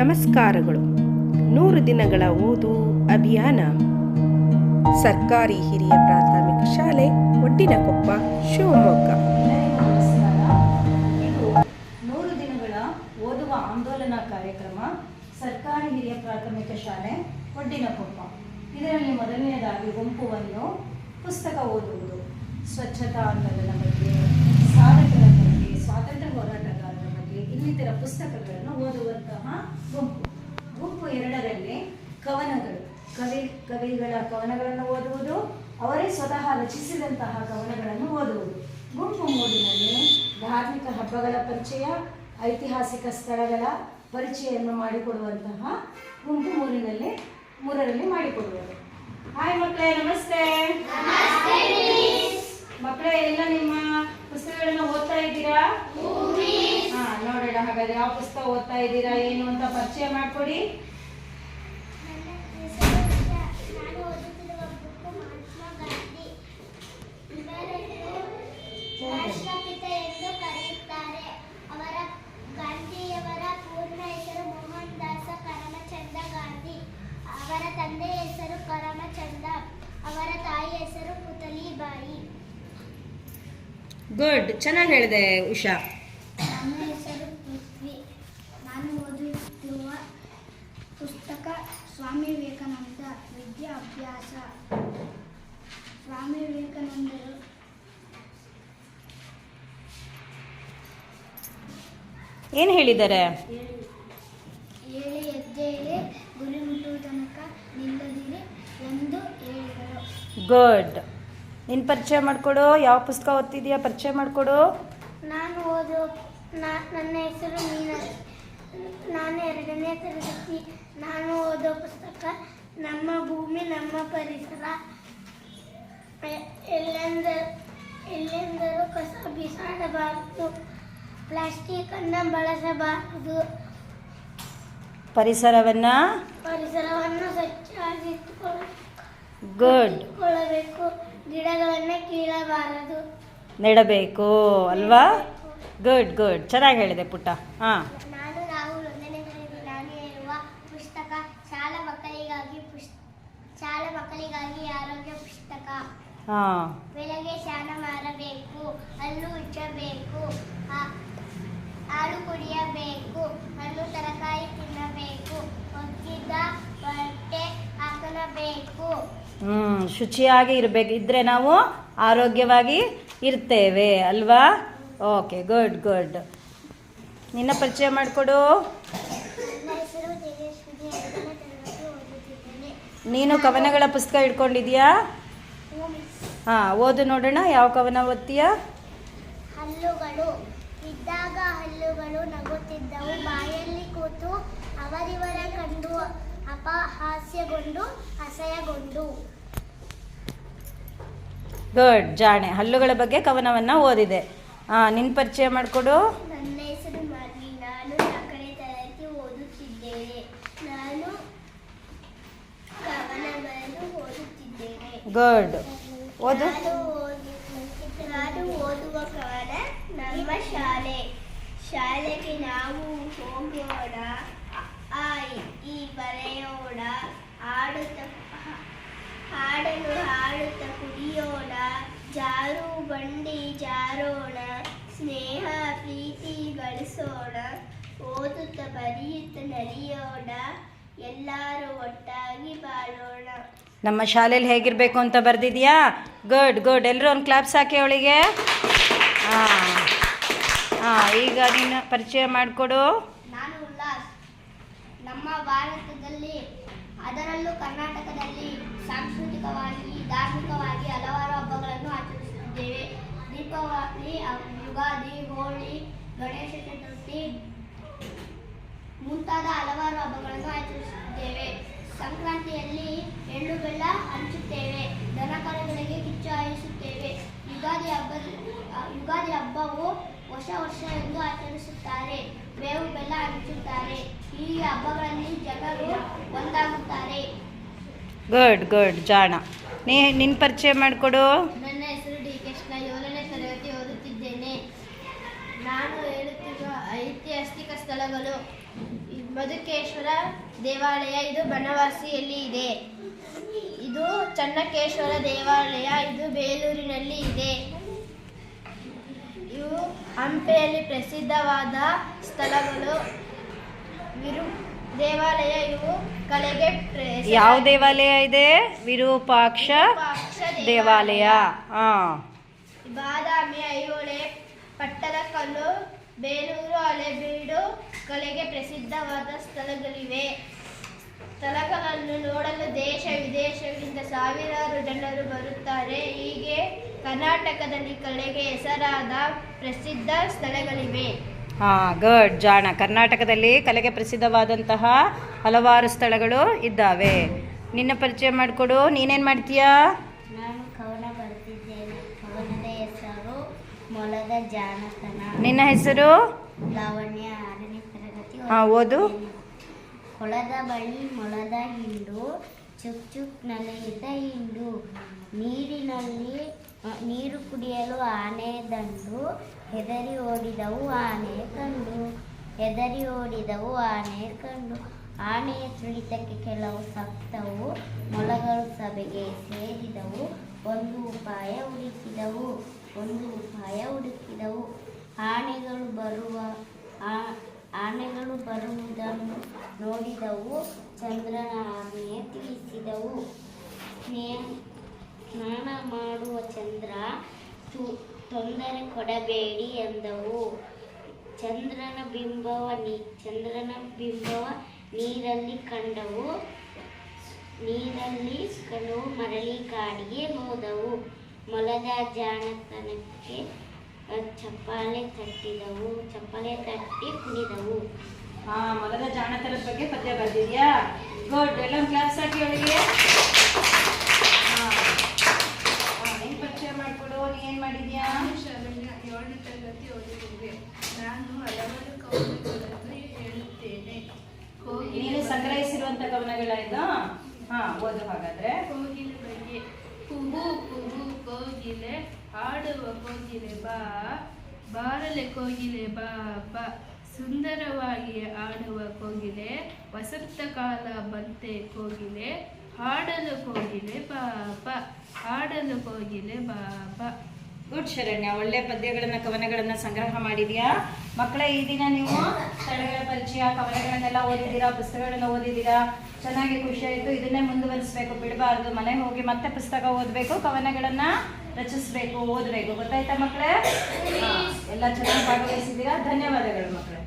ನಮಸ್ಕಾರಗಳು. ನೂರು ದಿನಗಳ ಓದು, ಅಭಿಯಾನ. ಸರ್ಕಾರಿ ಹಿರಿಯ ಪ್ರಾಥಮಿಕ ಶಾಲೆ ಒಡ್ಡಿನಕೊಪ್ಪ ಶಿವಮೊಗ್ಗ. ಇದು ನೂರು ದಿನಗಳ ಓದುವ ಆಂದೋಲನ ಕಾರ್ಯಕ್ರಮ ಸರ್ಕಾರಿ ಹಿರಿಯ ಪ್ರಾಥಮಿಕ ಶಾಲೆ ಒಡ್ಡಿನಕೊಪ್ಪ ಇದರಲ್ಲಿ ಮೊದಲನೆಯದಾಗಿ ಗುಂಪುವನ್ನು ಪುಸ್ತಕ ಓದುವುದು. ಸ್ವಚ್ಛತಾ ಆಂದೋಲನ ಬಗ್ಗೆ, ಸಾಧಕರ ಬಗ್ಗೆ, ಸ್ವಾತಂತ್ರ್ಯ ಬಗ್ಗೆ ಇನ್ನಿತರ ಪುಸ್ತಕಗಳನ್ನು ಓದುವಂತಹ ಗುಂಪು. ಗುಂಪು ಎರಡರಲ್ಲಿ ಕವನಗಳು. ಕವಿ ಕವಿಗಳ ಕವನಗಳನ್ನು ಓದುವುದು ಅವರೇ ಸ್ವತಃ ರಚಿಸಿದಂತಹ ಕವನಗಳನ್ನು ಓದುವುದು. ಗುಂಪು ಮೂರಿನಲ್ಲಿ ಧಾರ್ಮಿಕ ಹಬ್ಬಗಳ ಪರಿಚಯ ಐತಿಹಾಸಿಕ ಸ್ಥಳಗಳ ಪರಿಚಯವನ್ನು ಮಾಡಿಕೊಡುವಂತಹ ಗುಂಪು ಮೂರಿನಲ್ಲಿ ಮೂರರಲ್ಲಿ ಮಾಡಿಕೊಡುವುದು ಹಾಯ್ ಮಕ್ಕಳೇ ನಮಸ್ತೆ. ಮಕ್ಕಳೇ ಎಲ್ಲ ನಿಮ್ಮ ಪುಸ್ತಕಗಳನ್ನು ಓದ್ತಾ ಇದ್ದೀರಾ? ನೋಡೋಣ ಹಾಗಾದ್ರೆ ಯಾವ ಪುಸ್ತಕ ಓದ್ತಾ ಇದ್ದೀರಾ, ಏನು ಅಂತ ಪರಿಚಯ ಮಾಡ್ಕೊಡಿ. ರಾಷ್ಟ್ರಪಿತ ಎಂದು ಕರೆಯುತ್ತಾರೆ ಅವರ ಗಾಂಧಿಯವರ ಪೂರ್ಣ ಹೆಸರು ಮೋಹನ್ ದಾಸ ಕರಮಚಂದ ಗಾಂಧಿ ಅವರ ತಂದೆಯ ಹೆಸರು ಕರಮಚಂದ ಅವರ ತಾಯಿ ಹೆಸರು ಪುತಲಿಬಾಯಿ ಗುಡ್ ಚೆನ್ನಾಗಿ ಹೇಳಿದೆ ಉಷಾ ನನ್ನ ಹೆಸರು ಪೃಥ್ವಿ ನಾನು ಓದುತ್ತಿರುವ ಪುಸ್ತಕ ಸ್ವಾಮಿ ವಿವೇಕಾನಂದ ವಿದ್ಯಾಭ್ಯಾಸ ಸ್ವಾಮಿ ವಿವೇಕಾನಂದರು. ಏನು ಹೇಳಿದ್ದಾರೆ? ಏಳು ಹೆಜ್ಜೆಯಲ್ಲಿ ಗುರಿ ಮುಟ್ಟುವ ತನಕ ನಿಲ್ಲದಿರಿ ಎಂದು ಹೇಳಿದರು. ಗುಡ್ ನಿನ್ನ ಪರಿಚಯ ಮಾಡ್ಕೊಡು ಯಾವ ಪುಸ್ತಕ ಓದ್ತಿದ್ಯಾ ಪರಿಚಯ ಮಾಡ್ಕೊಡು. ನಾನು ಓದೋ ನನ್ನ ಹೆಸರು ಮೀನಾ. ನಾನು ಎರಡನೇ ತರಗತಿ ನಾನು ಓದೋ ಪುಸ್ತಕ ನಮ್ಮ ಭೂಮಿ ನಮ್ಮ ಪರಿಸರ ಎಲ್ಲೆಂದ ಎಲ್ಲೆಂದರೂ ಕಸ ಬಿಸಾಡಬಾರದು. ಪ್ಲಾಸ್ಟಿಕ್ ಅನ್ನು ಬಳಸಬಾರದು. ಪರಿಸರವನ್ನು ಪರಿಸರವನ್ನು ಗುಡ್ ಕೊಳ್ಳಬೇಕು ಗಿಡಗಳನ್ನು ಕೀಳಬಾರದು. ನೆಡಬೇಕು ಅಲ್ವಾ? ಗುಡ್ ಗುಡ್ ಚೆನ್ನಾಗಿ ಹೇಳಿದೆ ಪುಟ್ಟ. ಹಾಂ ನಾನು ರಾಹುಲ್ ಒಂದನೇ ತರಗತಿ ನಾನು ಹೇಳುವ ಪುಸ್ತಕ ಶಾಲಾ ಮಕ್ಕಳಿಗಾಗಿ ಪುಸ್ ಶಾಲಾ ಮಕ್ಕಳಿಗಾಗಿ ಆರೋಗ್ಯ ಪುಸ್ತಕ. ಹಾಂ. ಬೆಳಗ್ಗೆ ಸ್ನಾನ ಮಾಡಬೇಕು ಹಲ್ಲು ಉಚ್ಚಬೇಕು ಹಾಲು ಕುಡಿಯಬೇಕು ಹಣ್ಣು ತರಕಾರಿ ತಿನ್ನಬೇಕು ಒಗ್ಗಿದ ಬಟ್ಟೆ ಹಾಕಲಬೇಕು ಹ್ಮ್ ಶುಚಿಯಾಗಿ ಇರಬೇಕು. ಇದ್ರೆ ನಾವು ಆರೋಗ್ಯವಾಗಿ ಇರ್ತೇವೆ ಅಲ್ವಾ? ಓಕೆ ಗುಡ್ ಗುಡ್ ನಿನ್ನ ಪರಿಚಯ ಮಾಡಿಕೊಡು. ನೀನು ಕವನಗಳ ಪುಸ್ತಕ ಇಟ್ಕೊಂಡಿದ್ಯಾ ಹಾ ಓದು ನೋಡೋಣ ಯಾವ ಕವನ ಓದ್ತೀಯ? ಹಲ್ಲುಗಳು. ಇದ್ದಾಗ ಹಲ್ಲುಗಳು ನಗುತ್ತಿದ್ದವು. ಬಾಯಲ್ಲಿ ಕೂತು ಅವರಿವರ ಕಂಡು ಅಪಹಾಸ್ಯಗೊಂಡು ಅಸಹ್ಯಗೊಂಡು. ಗುಡ್ ಜಾಣೆ. ಹಲ್ಲುಗಳ ಬಗ್ಗೆ ಕವನವನ್ನು ಓದಿದೆ. ಹಾಂ ನಿನ್ನ ಪರಿಚಯ ಮಾಡಿಕೊಡು ನನ್ನ ಹೆಸರು ಮಾರ್ವಿ ನಾನು ನಾಲ್ಕನೇ ತರಗತಿ ಓದುತ್ತಿದ್ದೇನೆ ನಾನು ಕವನಗಳನ್ನು ಓದುತ್ತಿದ್ದೇನೆ ಗುಡ್ ಓದು. ನಾನು ಓದುವ ಕಾರಣ ನಮ್ಮ ಶಾಲೆ. ಶಾಲೆಗೆ ನಾವು ಹೋಗೋಣ. ಆ, ಈ ಬರೆಯೋಣ. ಆಡುತ್ತ ಹಾಡಲು ಹಾಡುತ್ತ ಕುಡಿಯೋಣ. ಜಾರು ಬಂಡಿ ಜಾರೋಣ. ಸ್ನೇಹ ಪ್ರೀತಿ ಗಳಿಸೋಣ. ಓದುತ್ತ ಬರೆಯುತ್ತ ನಲಿಯೋಣ. ಎಲ್ಲರೂ ಒಟ್ಟಾಗಿ ಬಾಳೋಣ. ನಮ್ಮ ಶಾಲೆಯಲ್ಲಿ ಹೇಗಿರಬೇಕು ಅಂತ ಬರ್ದಿದ್ಯಾ? ಗುಡ್ ಗುಡ್ ಎಲ್ಲರೂ ಒಂದು ಕ್ಲಾಪ್ಸ್ ಹಾಕಿ ಅವಳಿಗೆ. ಹಾಂ ಹಾಂ, ಈಗ ನೀನು ಪರಿಚಯ ಮಾಡಿಕೊಡು. ನಾನು ಉಲ್ಲಾಸ್. ನಮ್ಮ ಭಾರತದಲ್ಲಿ, ಅದರಲ್ಲೂ ಕರ್ನಾಟಕದಲ್ಲಿ ಸಾಂಸ್ಕೃತಿಕವಾಗಿ, ಧಾರ್ಮಿಕವಾಗಿ ಹಲವಾರು ಹಬ್ಬಗಳನ್ನು ಆಚರಿಸುತ್ತಿದ್ದೇವೆ. ದೀಪಾವಳಿ, ಯುಗಾದಿ, ಹೋಳಿ, ಗಣೇಶ ಚತುರ್ಥಿ ಮುಂತಾದ ಹಲವಾರು ಹಬ್ಬಗಳನ್ನು ಆಚರಿಸುತ್ತಿದ್ದೇವೆ. ಸಂಕ್ರಾಂತಿಯಲ್ಲಿ ಎಳ್ಳು ಬೆಲ್ಲ ಹಂಚುತ್ತೇವೆ ದನಕರುಗಳಿಗೆ ಕಿಚ್ಚು ಹಾಯಿಸುತ್ತೇವೆ ಯುಗಾದಿ ಹಬ್ಬ ಯುಗಾದಿ ಹಬ್ಬವು ಹೊಸ ವರ್ಷ ಎಂದು ಆಚರಿಸುತ್ತಾರೆ ಬೇವು ಬೆಲ್ಲ ಹಂಚುತ್ತಾರೆ. ಈ ಹಬ್ಬಗಳಲ್ಲಿ ಜನರು ಒಂದಾಗುತ್ತಾರೆ. ಗುಡ್ ಗುಡ್ ಜಾಣ. ನೀ ನಿನ್ನ ಪರಿಚಯ ಮಾಡಿಕೊಡು. ನನ್ನ ಹೆಸರು ಡಿ ಕೃಷ್ಣ ಏಳನೇ ತರಗತಿ ಓದುತ್ತಿದ್ದೇನೆ. ನಾನು ಹೇಳುತ್ತಿರುವ ಐತಿಹಾಸಿಕ ಸ್ಥಳಗಳು ಮಧುಕೇಶ್ವರ ದೇವಾಲಯ ಇದು ಬನವಾಸಿಯಲ್ಲಿ ಇದೆ. ಇದು ಚನ್ನಕೇಶ್ವರ ದೇವಾಲಯ ಇದು ಬೇಲೂರಿನಲ್ಲಿ ಇದೆ. ಇವು ಹಂಪೆಯಲ್ಲಿ ಪ್ರಸಿದ್ಧವಾದ ಸ್ಥಳಗಳು. ವಿರು ದೇವಾಲಯ ಇವು ಕಲೆಗೆ ಯಾವ ದೇವಾಲಯ ಇದೆ? ವಿರೂಪಾಕ್ಷ ದೇವಾಲಯ. ಬಾದಾಮಿ ಐಹೊಳೆ ಪಟ್ಟದಕಲ್ಲು ಬೇಲೂರು ಹಳೆಬೀಡು ಕಲೆಗೆ ಪ್ರಸಿದ್ಧವಾದ ಸ್ಥಳಗಳಿವೆ. ಸ್ಥಳಗಳನ್ನು ನೋಡಲು ದೇಶ ವಿದೇಶದಿಂದ ಸಾವಿರಾರು ಜನರು ಬರುತ್ತಾರೆ. ಹೀಗೆ ಕರ್ನಾಟಕದಲ್ಲಿ ಕಲೆಗೆ ಹೆಸರಾದ ಪ್ರಸಿದ್ಧ ಸ್ಥಳಗಳಿವೆ. ಹಾಂ ಗಡ್ ಜಾಣ. ಕರ್ನಾಟಕದಲ್ಲಿ ಕಲೆಗೆ ಪ್ರಸಿದ್ಧವಾದಂತಹ ಹಲವಾರು ಸ್ಥಳಗಳು ಇದ್ದಾವೆ. ನಿನ್ನ ಪರಿಚಯ ಮಾಡಿಕೊಡು. ನೀನೇನು ಮಾಡ್ತೀಯಾ? ನಾನು ಕವನ ಬರೆದಿದ್ದೇನೆ. ಕವನದ ಹೆಸರು ಮೊಲದ ಜಾಣತನ. ನಿನ್ನ ಹೆಸರು? ಲಾವಣ್ಯ ಆರನೇ ತರಗತಿ ಹಾಂ ಓದು. ಹೊಲದ ಬಳಿ ಮೊಳದ ಹಿಂಡು, ಚುಕ್ ಚುಕ್ ನಲಿಯಿತ ಹಿಂಡು. ನೀರಿನಲ್ಲಿ ನೀರು ಕುಡಿಯಲು ಆನೆ ದಂಡು, ಹೆದರಿ ಓಡಿದವು ಆನೆ ಕಂಡು. ಹೆದರಿ ಓಡಿದವು ಆನೆ ಕಂಡು. ಆನೆಯ ತುಳಿತಕ್ಕೆ ಕೆಲವು ಸತ್ತವು ಮೊಲಗಳು ಸಭೆಗೆ ಸೇರಿದವು. ಒಂದು ಉಪಾಯ ಹುಡುಕಿದವು, ಒಂದು ಉಪಾಯ ಹುಡುಕಿದವು. ಆನೆಗಳು ಬರುವ, ಆ- ಆನೆಗಳು ಬರುವುದನ್ನು ನೋಡಿದವು, ಚಂದ್ರನ ಆನೆಯ ತಿಳಿಸಿದವು. ಸ್ನಾನ ಮಾಡುವ ಚಂದ್ರ ತೊಂದರೆ ಕೊಡಬೇಡಿ ಎಂದವು. ಚಂದ್ರನ ಬಿಂಬವ ನೀ, ಚಂದ್ರನ ಬಿಂಬವ ನೀರಲ್ಲಿ ಕಂಡವು. ನೀರಲ್ಲಿ ಕಂಡವು ಮರಳಿ ಕಾಡಿಗೆ ಹೋದವು. ಮೊಲದ ಜಾಣತನಕ್ಕೆ ಚಪ್ಪಾಳೆ ತಟ್ಟಿದವು ಚಪ್ಪಾಳೆ ತಟ್ಟಿ ಕುಡಿದವು ಹಾ ಮೊದಲ ಜಾಣತನದ ಬಗ್ಗೆ ಪದ್ಯ ಬರ್ದಿದ್ಯಾ? ಗುಡ್ ಎಲ್ಲ ಕ್ಲಾಸ್ ಹಾಕಿ ಅವಳಿಗೆ ಹೆಂಗ್ ಪರಿಚಯ ಮಾಡಿಕೊಡು? ನೀ ಏನು ಮಾಡಿದ್ಯಾ? ಏಳನೇ ತರಗತಿ ಓದುತ್ತಿದ್ದೆ ನಾನು ಹಲವಾರು ಕವನಗಳನ್ನು ಹೇಳುತ್ತೇನೆ. ನೀನು ಸಂಗ್ರಹಿಸಿರುವಂಥ ಕವನಗಳಿಂದ ಹಾ ಓದು ಹಾಗಾದ್ರೆ. ಕೋಗಿಲೆ ಬಗ್ಗೆ. ಕುಹು ಕುಹು ಕೋಗಿಲೆ. ಹಾಡುವ ಕೋಗಿಲೆ ಬಾ, ಬಾರಲೆ ಕೋಗಿಲೆ ಬಾ ಬಾ. ಸುಂದರವಾಗಿ ಆಡುವ ಕೋಗಿಲೆ, ವಸಂತ ಕಾಲ ಬಂತೆ ಕೋಗಿಲೆ, ಹಾಡಲು ಕೋಗಿಲೆ ಬಾ ಬಾ. ಹಾಡಲು ಕೋಗಿಲೆ ಬಾ ಬಾ. ಗುಡ್ ಶರಣ್ಯ, ಒಳ್ಳೆ ಪದ್ಯಗಳನ್ನ, ಕವನಗಳನ್ನ ಸಂಗ್ರಹ ಮಾಡಿದ್ಯಾ? ಮಕ್ಕಳ, ಈ ದಿನ ನೀವು ಸ್ಥಳಗಳ ಪರಿಚಯ, ಕವನಗಳನ್ನೆಲ್ಲ ಓದಿದ್ದೀರಾ, ಪುಸ್ತಕಗಳನ್ನ ಓದಿದ್ದೀರಾ? ಚೆನ್ನಾಗಿ ಖುಷಿ ಆಯಿತು ಇದನ್ನೇ ಮುಂದುವರಿಸಬೇಕು, ಬಿಡಬಾರ್ದು. ಮನೆಗೆ ಹೋಗಿ ಮತ್ತೆ ಪುಸ್ತಕ ಓದಬೇಕು, ಕವನಗಳನ್ನ. ರಚಿಸಬೇಕು ಓದಬೇಕು. ಗೊತ್ತಾಯ್ತಾ ಮಕ್ಕಳೇ ಎಲ್ಲ ಚೆನ್ನಾಗಿ ಭಾಗವಹಿಸಿದ್ದೀರಾ? ಧನ್ಯವಾದಗಳು ಮಕ್ಕಳೇ